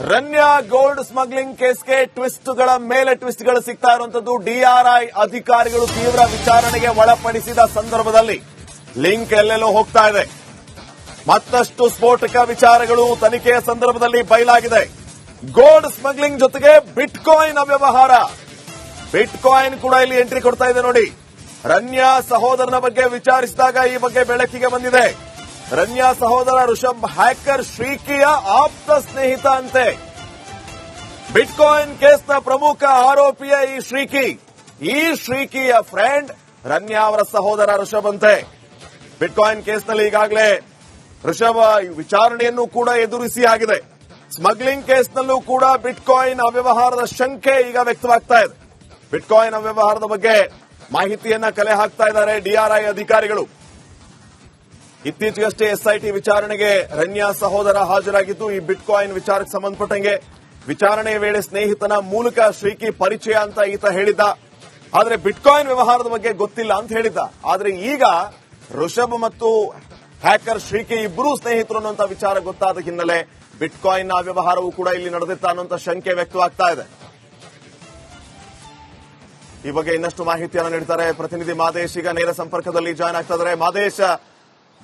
Ranya gold smuggling ಕೇಸ್ಗೆ ಟ್ವಿಸ್ಟ್ಗಳ ಮೇಲೆ ಟ್ವಿಸ್ಟ್ಗಳು ಸಿಗ್ತಾ ಇರುವಂತದ್ದು ಡಿಆರ್ಐ ಅಧಿಕಾರಿಗಳು ತೀವ್ರ ವಿಚಾರಣೆಗೆ ಒಳಪಡಿಸಿದ ಸಂದರ್ಭದಲ್ಲಿ ಲಿಂಕ್ ಎಲ್ಲೆಲ್ಲೋ ಹೋಗ್ತಾ ಇದೆ. ಮತ್ತಷ್ಟು ಸ್ಫೋಟಕ ವಿಚಾರಗಳು ತನಿಖೆಯ ಸಂದರ್ಭದಲ್ಲಿ ಬಯಲಾಗಿದೆ. ಗೋಲ್ಡ್ ಸ್ಮಗ್ಲಿಂಗ್ ಜೊತೆಗೆ ಬಿಟ್ಕಾಯಿನ್ ಅವ್ಯವಹಾರ. ಬಿಟ್ಕಾಯಿನ್ ಕೂಡ ಇಲ್ಲಿ ಎಂಟ್ರಿ ಕೊಡ್ತಾ ಇದೆ ನೋಡಿ. ರನ್ಯಾ ಸಹೋದರನ ಬಗ್ಗೆ ವಿಚಾರಿಸಿದಾಗ ಈ ಬಗ್ಗೆ ಬೆಳಕಿಗೆ ಬಂದಿದೆ. ರನ್ಯಾ ಸಹೋದರ ಋಷಭ್ ಹ್ಯಾಕರ್ ಶ್ರೀಕಿಯ ಆಪ್ತ ಸ್ನೇಹಿತ ಅಂತೆ. ಬಿಟ್ಕಾಯಿನ್ ಕೇಸ್ನ ಪ್ರಮುಖ ಆರೋಪಿಯ ಈ ಶ್ರೀಕಿ. ಈ ಶ್ರೀಕಿಯ ಫ್ರೆಂಡ್ ರನ್ಯಾ ಅವರ ಸಹೋದರ ಋಷಭ್ ಅಂತೆ. ಬಿಟ್ಕಾಯಿನ್ ಕೇಸ್ನಲ್ಲಿ ಈಗಾಗಲೇ ಋಷಭ ವಿಚಾರಣೆಯನ್ನು ಕೂಡ ಎದುರಿಸಿ ಆಗಿದೆ. ಸ್ಮಗ್ಲಿಂಗ್ ಕೇಸ್ನಲ್ಲೂ ಕೂಡ ಬಿಟ್ಕಾಯಿನ್ ಅವ್ಯವಹಾರದ ಶಂಕೆ ಈಗ ವ್ಯಕ್ತವಾಗ್ತಾ ಇದೆ. ಬಿಟ್ಕಾಯಿನ್ ಅವ್ಯವಹಾರದ ಬಗ್ಗೆ ಮಾಹಿತಿಯನ್ನ ಕಲೆ ಹಾಕ್ತಾ ಇದ್ದಾರೆ ಡಿಆರ್ಐ ಅಧಿಕಾರಿಗಳು. ಇತ್ತೀಚೆಗಷ್ಟೇ ಎಸ್ಐಟಿ ವಿಚಾರಣೆಗೆ ರನ್ಯಾ ಸಹೋದರ ಹಾಜರಾಗಿದ್ದು, ಈ ಬಿಟ್ ಕಾಯಿನ್ ವಿಚಾರಕ್ಕೆ ಸಂಬಂಧಪಟ್ಟಂಗೆ ವಿಚಾರಣೆ ವೇಳೆ ಸ್ನೇಹಿತನ ಮೂಲಕ ಶ್ರೀಕಿ ಪರಿಚಯ ಅಂತ ಈತ ಹೇಳಿದ್ದ. ಬಿಟ್ ಬಿಟ್ಕಾಯಿನ್ ವ್ಯವಹಾರದ ಬಗ್ಗೆ ಗೊತ್ತಿಲ್ಲ ಅಂತ ಹೇಳಿದ್ದ. ಆದರೆ ಈಗ ಋಷಭ್ ಮತ್ತು ಹ್ಯಾಕರ್ ಶ್ರೀಕಿ ಇಬ್ಬರೂ ಸ್ನೇಹಿತರು ಅನ್ನುವಂತ ವಿಚಾರ ಗೊತ್ತಾದ ಹಿನ್ನೆಲೆ ಬಿಟ್ಕಾಯಿನ್ ವ್ಯವಹಾರವೂ ಕೂಡ ಇಲ್ಲಿ ನಡೆದಿತ್ತ ಅನ್ನುವಂತ ಶಂಕೆ ವ್ಯಕ್ತವಾಗ್ತಾ ಇದೆ. ಈ ಬಗ್ಗೆ ಇನ್ನಷ್ಟು ಮಾಹಿತಿಯನ್ನು ನೀಡ್ತಾರೆ ಪ್ರತಿನಿಧಿ ಮಾದೇಶ್. ಈಗ ನೇರ ಸಂಪರ್ಕದಲ್ಲಿ ಜಾಯ್ನ್ ಆಗ್ತಾ ಇದ್ದಾರೆ. ಮಾದೇಶ್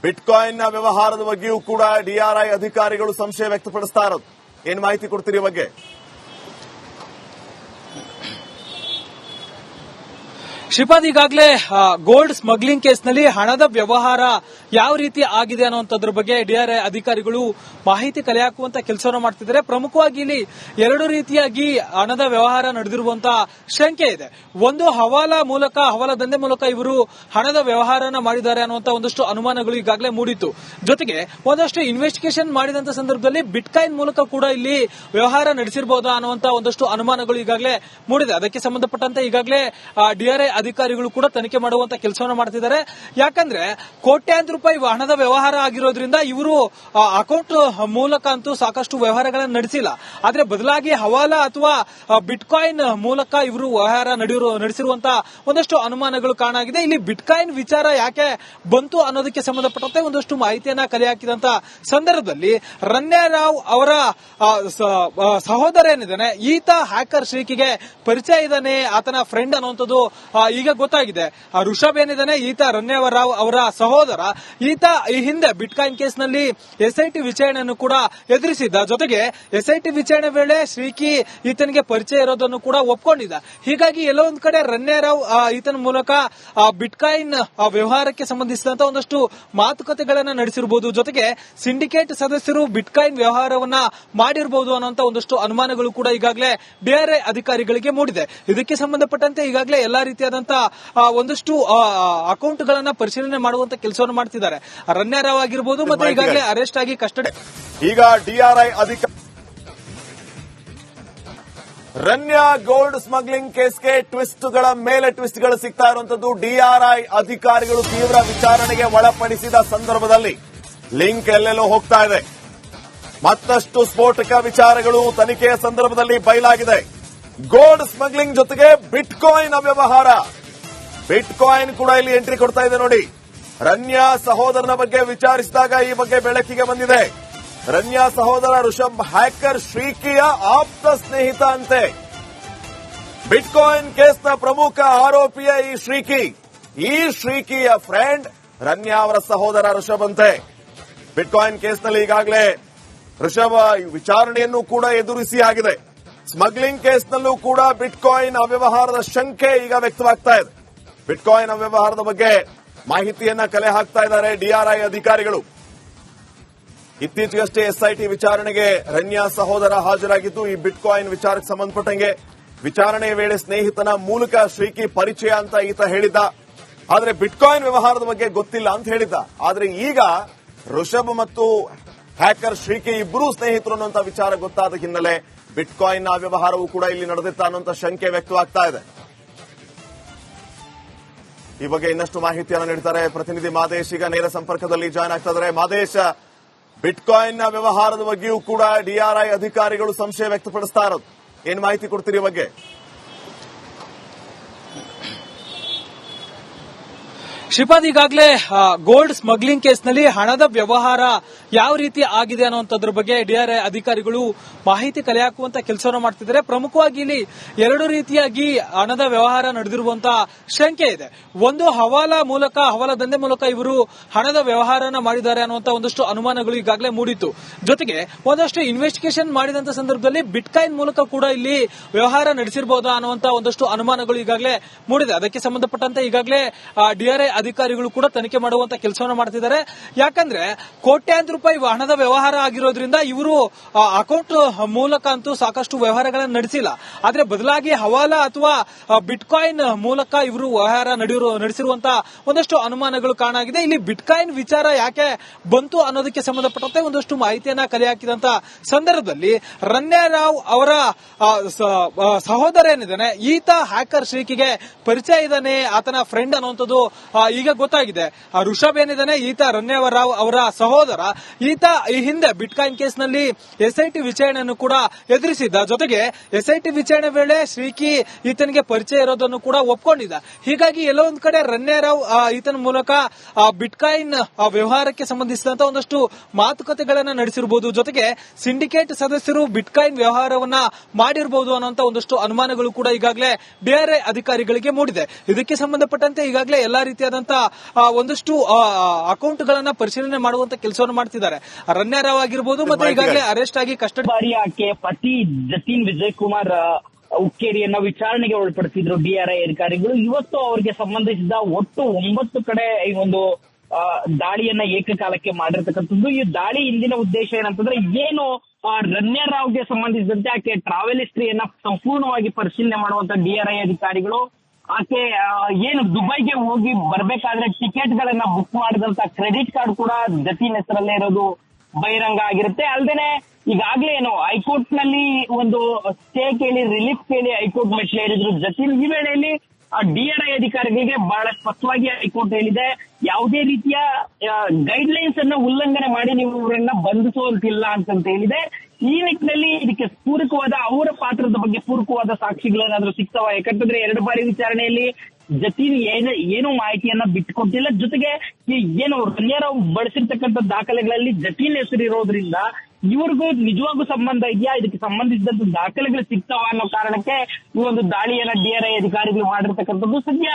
ಬಿಟ್ಕಾಯಿನ್ನ ವ್ಯವಹಾರದ ಬಗ್ಗೆಯೂ ಕೂಡ ಡಿಆರ್ಐ ಅಧಿಕಾರಿಗಳು ಸಂಶಯ ವ್ಯಕ್ತಪಡಿಸ್ತಾ ಇರೋದು. ಏನ್ ಮಾಹಿತಿ ಕೊಡ್ತೀರಿ ಬಗ್ಗೆ? ಶ್ರೀಪಾದ್ ಈಗಾಗಲೇ ಗೋಲ್ಡ್ ಸ್ಮಗ್ಲಿಂಗ್ ಕೇಸ್ನಲ್ಲಿ ಹಣದ ವ್ಯವಹಾರ ಯಾವ ರೀತಿ ಆಗಿದೆ ಅನ್ನುವಂಥದ್ರ ಬಗ್ಗೆ ಡಿಆರ್ಐ ಅಧಿಕಾರಿಗಳು ಮಾಹಿತಿ ಕಲೆ ಹಾಕುವಂತ ಕೆಲಸವನ್ನು ಮಾಡ್ತಿದ್ದಾರೆ. ಪ್ರಮುಖವಾಗಿ ಇಲ್ಲಿ ಎರಡು ರೀತಿಯಾಗಿ ಹಣದ ವ್ಯವಹಾರ ನಡೆದಿರುವಂತಹ ಶಂಕೆ ಇದೆ. ಒಂದು, ಹವಾಲಾ ಮೂಲಕ, ಹವಾಲಾ ದಂಧೆ ಮೂಲಕ ಇವರು ಹಣದ ವ್ಯವಹಾರನ ಮಾಡಿದ್ದಾರೆ ಅನ್ನುವಂತ ಒಂದಷ್ಟು ಅನುಮಾನಗಳು ಈಗಾಗಲೇ ಮೂಡಿತ್ತು. ಜೊತೆಗೆ ಒಂದಷ್ಟು ಇನ್ವೆಸ್ಟಿಗೇಷನ್ ಮಾಡಿದಂತ ಸಂದರ್ಭದಲ್ಲಿ ಬಿಟ್ಕಾಯಿನ್ ಮೂಲಕ ಕೂಡ ಇಲ್ಲಿ ವ್ಯವಹಾರ ನಡೆಸಿರಬಹುದಾ ಅನ್ನುವಂತ ಒಂದಷ್ಟು ಅನುಮಾನಗಳು ಈಗಾಗಲೇ ಮೂಡಿದೆ. ಅದಕ್ಕೆ ಸಂಬಂಧಪಟ್ಟಂತೆ ಈಗಾಗಲೇ ಡಿಆರ್ಐ ಅಧಿಕಾರಿಗಳು ಕೂಡ ತನಿಖೆ ಮಾಡುವಂತ ಕೆಲಸವನ್ನು ಮಾಡ್ತಿದ್ದಾರೆ. ಯಾಕಂದ್ರೆ ಕೋಟ್ಯಾಂತರ ರೂಪಾಯಿ ಹಣದ ವ್ಯವಹಾರ ಆಗಿರೋದ್ರಿಂದ ಇವರು ಅಕೌಂಟ್ ಮೂಲಕ ಅಂತೂ ಸಾಕಷ್ಟು ವ್ಯವಹಾರಗಳನ್ನು ನಡೆಸಿಲ್ಲ. ಆದ್ರೆ ಬದಲಾಗಿ ಹವಾಲಾ ಅಥವಾ ಬಿಟ್ಕಾಯಿನ್ ಮೂಲಕ ಇವರು ವ್ಯವಹಾರ ನಡೆಸಿರುವಂತಹ ಒಂದಷ್ಟು ಅನುಮಾನಗಳು ಕಾಣಾಗಿದೆ. ಇಲ್ಲಿ ಬಿಟ್ಕಾಯಿನ್ ವಿಚಾರ ಯಾಕೆ ಬಂತು ಅನ್ನೋದಕ್ಕೆ ಸಂಬಂಧಪಟ್ಟಂತೆ ಒಂದಷ್ಟು ಮಾಹಿತಿಯನ್ನ ಕಲೆ ಹಾಕಿದಂತ ಸಂದರ್ಭದಲ್ಲಿ ರನ್ಯಾರಾವ್ ಅವರ ಸಹೋದರ ಏನಿದ್ದಾನೆ, ಈತ ಹ್ಯಾಕರ್ ಶ್ರೀಕಿಗೆ ಪರಿಚಯ ಇದ್ದಾನೆ. ಆತನ ಫ್ರೆಂಡ್ ಅನ್ನುವಂಥದ್ದು ಈಗ ಗೊತ್ತಾಗಿದೆ. ಆ ಋಷಭ್ ಏನಿದ್ದಾನೆ? ಈತ ರನ್ಯಾ ರಾವ್ ಅವರ ಸಹೋದರ. ಈತ ಈ ಹಿಂದೆ ಬಿಟ್ಕಾಯಿನ್ ಕೇಸ್ನಲ್ಲಿ ಎಸ್ಐಟಿ ವಿಚಾರಣೆಯನ್ನು ಕೂಡ ಎದುರಿಸಿದ್ದ. ಜೊತೆಗೆ ಎಸ್ಐಟಿ ವಿಚಾರಣೆ ವೇಳೆ ಶ್ರೀಕಿ ಈತನಿಗೆ ಪರಿಚಯ ಇರೋದನ್ನು ಕೂಡ ಒಪ್ಕೊಂಡಿದ್ದ. ಹೀಗಾಗಿ ಎಲ್ಲೋ ಒಂದ್ ಕಡೆ ರನ್ಯಾ ರಾವ್ ಆ, ಈತನ ಮೂಲಕ ಬಿಟ್ಕಾಯಿನ್ ವ್ಯವಹಾರಕ್ಕೆ ಸಂಬಂಧಿಸಿದಂತ ಒಂದಷ್ಟು ಮಾತುಕತೆಗಳನ್ನ ನಡೆಸಿರಬಹುದು ಜೊತೆಗೆ ಸಿಂಡಿಕೇಟ್ ಸದಸ್ಯರು ಬಿಟ್ಕಾಯಿನ್ ವ್ಯವಹಾರವನ್ನ ಮಾಡಿರಬಹುದು ಅನ್ನುವಂತ ಒಂದಷ್ಟು ಅನುಮಾನಗಳು ಕೂಡ ಈಗಾಗಲೇ ಬೇರೆ ಅಧಿಕಾರಿಗಳಿಗೆ ಮೂಡಿದೆ. ಇದಕ್ಕೆ ಸಂಬಂಧಪಟ್ಟಂತೆ ಈಗಾಗಲೇ ಎಲ್ಲಾ ರೀತಿಯಾದಂತಹ ಆ, ಒಂದಷ್ಟು ಅಕೌಂಟ್ ಗಳನ್ನ ಪರಿಶೀಲನೆ ಮಾಡುವಂತ ಕೆಲಸವನ್ನು ಮಾಡ್ತಿದ್ದಾರೆ. ರನ್ಯಾರಾವ್ ಆಗಿರ್ಬೋದು ಮತ್ತೆ ಈಗಾಗಲೇ ಅರೆಸ್ಟ್ ಆಗಿ ಕಸ್ಟಡಿ ಈಗ ಡಿಆರ್ಐ ಅಧಿಕಾರಿ ರನ್ಯಾ ಗೋಲ್ಡ್ ಸ್ಮಗ್ಲಿಂಗ್ ಕೇಸ್ಗೆ ಟ್ವಿಸ್ಟ್ಗಳ ಮೇಲೆ ಟ್ವಿಸ್ಟ್ಗಳು ಸಿಗ್ತಾ ಇರುವಂತದ್ದು ಡಿಆರ್ಐ ಅಧಿಕಾರಿಗಳು ತೀವ್ರ ವಿಚಾರಣೆಗೆ ಒಳಪಡಿಸಿದ ಸಂದರ್ಭದಲ್ಲಿ ಲಿಂಕ್ ಎಲ್ಲೆಲ್ಲೋ ಹೋಗ್ತಾ ಇದೆ. ಮತ್ತಷ್ಟು ಸ್ಫೋಟಕ ವಿಚಾರಗಳು ತನಿಖೆಯ ಸಂದರ್ಭದಲ್ಲಿ ಬಯಲಾಗಿದೆ. ಗೋಲ್ಡ್ ಸ್ಮಗ್ಲಿಂಗ್ ಜೊತೆಗೆ ಬಿಟ್ಕಾಯಿನ್ ಅವ್ಯವಹಾರ. ಬಿಟ್ಕಾಯಿನ್ ಕೂಡ ಇಲ್ಲಿ ಎಂಟ್ರಿ ಕೊಡ್ತಾ ಇದೆ ನೋಡಿ. ರನ್ಯಾ ಸಹೋದರನ ಬಗ್ಗೆ ವಿಚಾರಿಸಿದಾಗ ಈ ಬಗ್ಗೆ ಬೆಳಕಿಗೆ ಬಂದಿದೆ. ರನ್ಯಾ ಸಹೋದರ ಋಷಭ್ ಹ್ಯಾಕರ್ ಶ್ರೀಕಿಯ ಆಪ್ತ ಸ್ನೇಹಿತ ಅಂತೆ. ಬಿಟ್ಕಾಯಿನ್ ಕೇಸ್ನ ಪ್ರಮುಖ ಆರೋಪಿಯ ಈ ಶ್ರೀಕಿ. ಈ ಶ್ರೀಕಿಯ ಫ್ರೆಂಡ್ ರನ್ಯಾ ಅವರ ಸಹೋದರ ಋಷಭ್ ಅಂತೆ. ಬಿಟ್ಕಾಯಿನ್ ಕೇಸ್ನಲ್ಲಿ ಈಗಾಗಲೇ ಋಷಭ ವಿಚಾರಣೆಯನ್ನು ಕೂಡ ಎದುರಿಸಿ ಆಗಿದೆ ಸ್ಮಗ್ಲಿಂಗ್ ಕೇಸ್ನಲ್ಲೂ ಕೂಡ ಬಿಟ್ಕಾಯಿನ್ ಅವ್ಯವಹಾರದ ಶಂಕೆ ಈಗ ವ್ಯಕ್ತವಾಗ್ತಾ ಇದೆ. ಬಿಟ್ಕಾಯಿನ್ ಅವ್ಯವಹಾರದ ಬಗ್ಗೆ ಮಾಹಿತಿಯನ್ನ ಕಲೆ ಹಾಕ್ತಾ ಇದ್ದಾರೆ ಡಿಆರ್ಐ ಅಧಿಕಾರಿಗಳು. ಇತ್ತೀಚೆಗಷ್ಟೇ ಎಸ್ಐಟಿ ವಿಚಾರಣೆಗೆ ರನ್ಯಾ ಸಹೋದರ ಹಾಜರಾಗಿದ್ದು, ಈ ಬಿಟ್ಕಾಯಿನ್ ವಿಚಾರಕ್ಕೆ ಸಂಬಂಧಪಟ್ಟಂಗೆ ವಿಚಾರಣೆ ವೇಳೆ ಸ್ನೇಹಿತನ ಮೂಲಕ ಶ್ರೀಕಿ ಪರಿಚಯ ಅಂತ ಈತ ಹೇಳಿದ್ದ. ಆದರೆ ಬಿಟ್ಕಾಯಿನ್ ವ್ಯವಹಾರದ ಬಗ್ಗೆ ಗೊತ್ತಿಲ್ಲ ಅಂತ ಹೇಳಿದ್ದ. ಆದರೆ ಈಗ ಋಷಭ್ ಮತ್ತು ಹ್ಯಾಕರ್ ಶ್ರೀಕೆ ಇಬ್ಬರೂ ಸ್ನೇಹಿತರು ಅನ್ನುವಂತ ವಿಚಾರ ಗೊತ್ತಾದ ಹಿನ್ನೆಲೆ ಬಿಟ್ಕಾಯಿನ್ ವ್ಯವಹಾರವೂ ಕೂಡ ಇಲ್ಲಿ ನಡೆದಿತ್ತ ಅನ್ನುವಂತ ಶಂಕೆ ವ್ಯಕ್ತವಾಗ್ತಾ ಇದೆ. ಈ ಬಗ್ಗೆ ಇನ್ನಷ್ಟು ಮಾಹಿತಿಯನ್ನು ನೀಡ್ತಾರೆ ಪ್ರತಿನಿಧಿ ಮಾದೇಶ್. ಈಗ ನೇರ ಸಂಪರ್ಕದಲ್ಲಿ ಜಾಯ್ನ್ ಆಗ್ತಾ ಇದ್ದಾರೆ. ಮಾದೇಶ್, ಬಿಟ್ಕಾಯಿನ್ನ ವ್ಯವಹಾರದ ಬಗ್ಗೆಯೂ ಕೂಡ ಡಿಆರ್ಐ ಅಧಿಕಾರಿಗಳು ಸಂಶಯ ವ್ಯಕ್ತಪಡಿಸ್ತಾ ಇರೋದು. ಏನ್ ಮಾಹಿತಿ ಕೊಡ್ತೀರಿ ಬಗ್ಗೆ? ಶ್ರೀಪಾದ್ ಈಗಾಗಲೇ ಗೋಲ್ಡ್ ಸ್ಮಗ್ಲಿಂಗ್ ಕೇಸ್ನಲ್ಲಿ ಹಣದ ವ್ಯವಹಾರ ಯಾವ ರೀತಿ ಆಗಿದೆ ಅನ್ನುವಂಥದ್ರ ಬಗ್ಗೆ ಡಿಆರ್ಐ ಅಧಿಕಾರಿಗಳು ಮಾಹಿತಿ ಕಲೆ ಹಾಕುವಂತ ಕೆಲಸವನ್ನು ಮಾಡ್ತಿದ್ದಾರೆ. ಪ್ರಮುಖವಾಗಿ ಇಲ್ಲಿ ಎರಡು ರೀತಿಯಾಗಿ ಹಣದ ವ್ಯವಹಾರ ನಡೆದಿರುವಂತಹ ಶಂಕೆ ಇದೆ. ಒಂದು, ಹವಾಲಾ ಮೂಲಕ, ಹವಾಲಾ ದಂಧೆ ಮೂಲಕ ಇವರು ಹಣದ ವ್ಯವಹಾರನ ಮಾಡಿದ್ದಾರೆ ಅನ್ನುವಂತ ಒಂದಷ್ಟು ಅನುಮಾನಗಳು ಈಗಾಗಲೇ ಮೂಡಿತ್ತು. ಜೊತೆಗೆ ಒಂದಷ್ಟು ಇನ್ವೆಸ್ಟಿಗೇಷನ್ ಮಾಡಿದಂತ ಸಂದರ್ಭದಲ್ಲಿ ಬಿಟ್ಕಾಯಿನ್ ಮೂಲಕ ಕೂಡ ಇಲ್ಲಿ ವ್ಯವಹಾರ ನಡೆಸಿರಬಹುದಾ ಅನ್ನುವಂತ ಒಂದಷ್ಟು ಅನುಮಾನಗಳು ಈಗಾಗಲೇ ಮೂಡಿದೆ. ಅದಕ್ಕೆ ಸಂಬಂಧಪಟ್ಟಂತೆ ಈಗಾಗಲೇ ಡಿಆರ್ಐ ಅಧಿಕಾರಿಗಳು ಕೂಡ ತನಿಖೆ ಮಾಡುವಂತ ಕೆಲಸವನ್ನು ಮಾಡ್ತಿದ್ದಾರೆ. ಯಾಕಂದ್ರೆ ಕೋಟ್ಯಾಂತರ ರೂಪಾಯಿ ಹಣದ ವ್ಯವಹಾರ ಆಗಿರೋದ್ರಿಂದ ಇವರು ಅಕೌಂಟ್ ಮೂಲಕ ಅಂತೂ ಸಾಕಷ್ಟು ವ್ಯವಹಾರಗಳನ್ನು ನಡೆಸಿಲ್ಲ. ಆದ್ರೆ ಬದಲಾಗಿ ಹವಾಲಾ ಅಥವಾ ಬಿಟ್ಕಾಯಿನ್ ಮೂಲಕ ಇವರು ವ್ಯವಹಾರ ನಡೆಸಿರುವಂತಹ ಒಂದಷ್ಟು ಅನುಮಾನಗಳು ಕಾಣಾಗಿದೆ. ಇಲ್ಲಿ ಬಿಟ್ಕಾಯಿನ್ ವಿಚಾರ ಯಾಕೆ ಬಂತು ಅನ್ನೋದಕ್ಕೆ ಸಂಬಂಧಪಟ್ಟಂತೆ ಒಂದಷ್ಟು ಮಾಹಿತಿಯನ್ನ ಕಲೆ ಹಾಕಿದಂತ ಸಂದರ್ಭದಲ್ಲಿ ರನ್ಯಾರಾವ್ ಅವರ ಸಹೋದರ ಏನಿದ್ದಾನೆ, ಈತ ಹ್ಯಾಕರ್ ಶ್ರೀಕಿಗೆ ಪರಿಚಯ ಇದ್ದಾನೆ. ಆತನ ಫ್ರೆಂಡ್ ಅನ್ನುವಂಥದ್ದು ಈಗ ಗೊತ್ತಾಗಿದೆ. ಆ ಋಷಭ್ ಏನಿದ್ದಾನೆ? ಈತ ರನ್ಯಾ ರಾವ್ ಅವರ ಸಹೋದರ. ಈತ ಈ ಹಿಂದೆ ಬಿಟ್ಕಾಯಿನ್ ಕೇಸ್ನಲ್ಲಿ ಎಸ್ಐಟಿ ವಿಚಾರಣೆಯನ್ನು ಕೂಡ ಎದುರಿಸಿದ್ದ. ಜೊತೆಗೆ ಎಸ್ಐಟಿ ವಿಚಾರಣೆ ವೇಳೆ ಶ್ರೀಕಿ ಈತನಿಗೆ ಪರಿಚಯ ಇರೋದನ್ನು ಕೂಡ ಒಪ್ಕೊಂಡಿದ್ದ. ಹೀಗಾಗಿ ಎಲ್ಲೋ ಒಂದ್ ಕಡೆ ರನ್ಯಾ ರಾವ್ ಆ, ಈತನ ಮೂಲಕ ಬಿಟ್ಕಾಯಿನ್ ವ್ಯವಹಾರಕ್ಕೆ ಸಂಬಂಧಿಸಿದಂತ ಒಂದಷ್ಟು ಮಾತುಕತೆಗಳನ್ನ ನಡೆಸಿರಬಹುದು ಜೊತೆಗೆ ಸಿಂಡಿಕೇಟ್ ಸದಸ್ಯರು ಬಿಟ್ಕಾಯಿನ್ ವ್ಯವಹಾರವನ್ನ ಮಾಡಿರಬಹುದು ಅನ್ನುವಂತ ಒಂದಷ್ಟು ಅನುಮಾನಗಳು ಕೂಡ ಈಗಾಗಲೇ ಬೇರೆ ಅಧಿಕಾರಿಗಳಿಗೆ ಮೂಡಿದೆ. ಇದಕ್ಕೆ ಸಂಬಂಧಪಟ್ಟಂತೆ ಈಗಾಗಲೇ ಎಲ್ಲಾ ರೀತಿಯಾದಂತಹ ಆ, ಒಂದಷ್ಟು ಅಕೌಂಟ್ ಗಳನ್ನ ಪರಿಶೀಲನೆ ಮಾಡುವಂತ ಕೆಲಸವನ್ನು ಮಾಡ್ತಿದ್ದಾರೆ. ರನ್ಯಾರಾವ್ ಆಗಿರ್ಬೋದು ಮತ್ತೆ ಈಗಾಗಲೇ ಅರೆಸ್ಟ್ ಆಗಿ ಕಸ್ಟಡಿ ಆಕೆ ಪತಿ ಜತೀನ್ ವಿಜಯ್ ಕುಮಾರ್ ಉಕ್ಕೇರಿಯನ್ನ ವಿಚಾರಣೆಗೆ ಒಳಪಡಿಸಿದ್ರು ಡಿಆರ್ಐ ಅಧಿಕಾರಿಗಳು. ಇವತ್ತು ಅವರಿಗೆ ಸಂಬಂಧಿಸಿದ ಒಟ್ಟು ಒಂಬತ್ತು ಕಡೆ ಈ ಒಂದು ದಾಳಿಯನ್ನ ಏಕಕಾಲಕ್ಕೆ ಮಾಡಿರ್ತಕ್ಕಂಥದ್ದು. ಈ ದಾಳಿ ಹಿಂದಿನ ಉದ್ದೇಶ ಏನಂತಂದ್ರೆ ಏನು ಆ, ರನ್ಯಾ ರಾವ್ಗೆ ಸಂಬಂಧಿಸಿದಂತೆ ಆಕೆ ಟ್ರಾವೆಲ್ ಹಿಸ್ಟ್ರಿಯನ್ನ ಸಂಪೂರ್ಣವಾಗಿ ಪರಿಶೀಲನೆ ಮಾಡುವಂತ ಡಿಆರ್ಐ ಅಧಿಕಾರಿಗಳು ಆಕೆ ಏನು ದುಬೈಗೆ ಹೋಗಿ ಬರ್ಬೇಕಾದ್ರೆ ಟಿಕೆಟ್ ಗಳನ್ನ ಬುಕ್ ಮಾಡಿದಂತ ಕ್ರೆಡಿಟ್ ಕಾರ್ಡ್ ಕೂಡ ಜತೀನ್ ಹೆಸರಲ್ಲೇ ಇರೋದು ಬಹಿರಂಗ ಆಗಿರುತ್ತೆ. ಅಲ್ಲದೆ ಈಗಾಗಲೇ ಏನು ಹೈಕೋರ್ಟ್ನಲ್ಲಿ ಒಂದು ಸ್ಟೇ ಕೇಳಿ ರಿಲೀಫ್ ಕೇಳಿ ಹೈಕೋರ್ಟ್ ಮೆಟ್ಲೇರಿದ್ರು ಜತೀನ್. ಈ ವೇಳೆಯಲ್ಲಿ ಡಿಆರ್ಐ ಅಧಿಕಾರಿಗಳಿಗೆ ಬಹಳ ಸ್ಪಷ್ಟವಾಗಿ ಹೈಕೋರ್ಟ್ ಹೇಳಿದೆ. ಯಾವುದೇ ರೀತಿಯ ಗೈಡ್ ಲೈನ್ಸ್ ಅನ್ನ ಉಲ್ಲಂಘನೆ ಮಾಡಿ ನೀವು ಇವರನ್ನ ಬಂಧಿಸುವಂತಿಲ್ಲ ಅಂತಂತ ಹೇಳಿದೆ. ಈ ನಿಟ್ಟಿನಲ್ಲಿ ಇದಕ್ಕೆ ಪೂರಕವಾದ ಅವರ ಪಾತ್ರದ ಬಗ್ಗೆ ಪೂರಕವಾದ ಸಾಕ್ಷಿಗಳೇನಾದ್ರೂ ಸಿಗ್ತಾವ? ಯಾಕಂತಂದ್ರೆ ಎರಡು ಬಾರಿ ವಿಚಾರಣೆಯಲ್ಲಿ ಜತೀನ್ ಏನು ಏನು ಮಾಹಿತಿಯನ್ನ ಬಿಟ್ಟುಕೊಟ್ಟಿಲ್ಲ. ಜೊತೆಗೆ ಏನು ರನ್ಯಾರಾವ್ ಬಳಸಿರ್ತಕ್ಕಂಥ ದಾಖಲೆಗಳಲ್ಲಿ ಜತೀನ್ ಹೆಸರು ಇರೋದ್ರಿಂದ ಇವ್ರಿಗೂ ನಿಜವಾಗೂ ಸಂಬಂಧ ಇದೆಯಾ? ಇದಕ್ಕೆ ಸಂಬಂಧಿಸಿದಂತ ದಾಖಲೆಗಳು ಸಿಗ್ತಾವ ಅನ್ನೋ ಕಾರಣಕ್ಕೆ ಈ ಒಂದು ದಾಳಿಯನ್ನ ಡಿಆರ್ಐ ಅಧಿಕಾರಿಗಳು ಮಾಡಿರ್ತಕ್ಕಂಥದ್ದು ಸದ್ಯ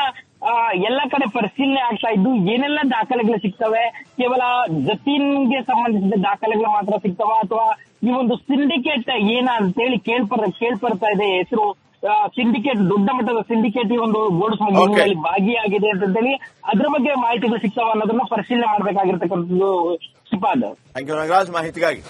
ಎಲ್ಲ ಕಡೆ ಪರಿಶೀಲನೆ ಆಗ್ತಾ ಇದ್ದು ಏನೆಲ್ಲ ದಾಖಲೆಗಳು ಸಿಗ್ತವೆ? ಕೇವಲ ಜತೀನ್ಗೆ ಸಂಬಂಧಿಸಿದ ದಾಖಲೆಗಳು ಮಾತ್ರ ಸಿಗ್ತವ ಅಥವಾ ಈ ಒಂದು ಸಿಂಡಿಕೇಟ್ ಏನ ಅಂತೇಳಿ ಕೇಳ್ಪರ ಕೇಳ್ಪರ್ತಾ ಇದೆ ಹೆಸರು? ಸಿಂಡಿಕೇಟ್ ದೊಡ್ಡ ಮಟ್ಟದ ಸಿಂಡಿಕೇಟ್ ಈ ಒಂದು ಗೋಡ್ Okay. ಭಾಗಿಯಾಗಿದೆ ಅಂತ ಹೇಳಿ ಅದ್ರ ಬಗ್ಗೆ ಮಾಹಿತಿಗಳು ಸಿಗ್ತಾವ ಅನ್ನೋದನ್ನ ಪರಿಶೀಲನೆ ಮಾಡ್ಬೇಕಾಗಿರ್ತಕ್ಕಂಥದ್ದು ಶಿಪಾದ್ ಮಾಹಿತಿಗಾಗಿ.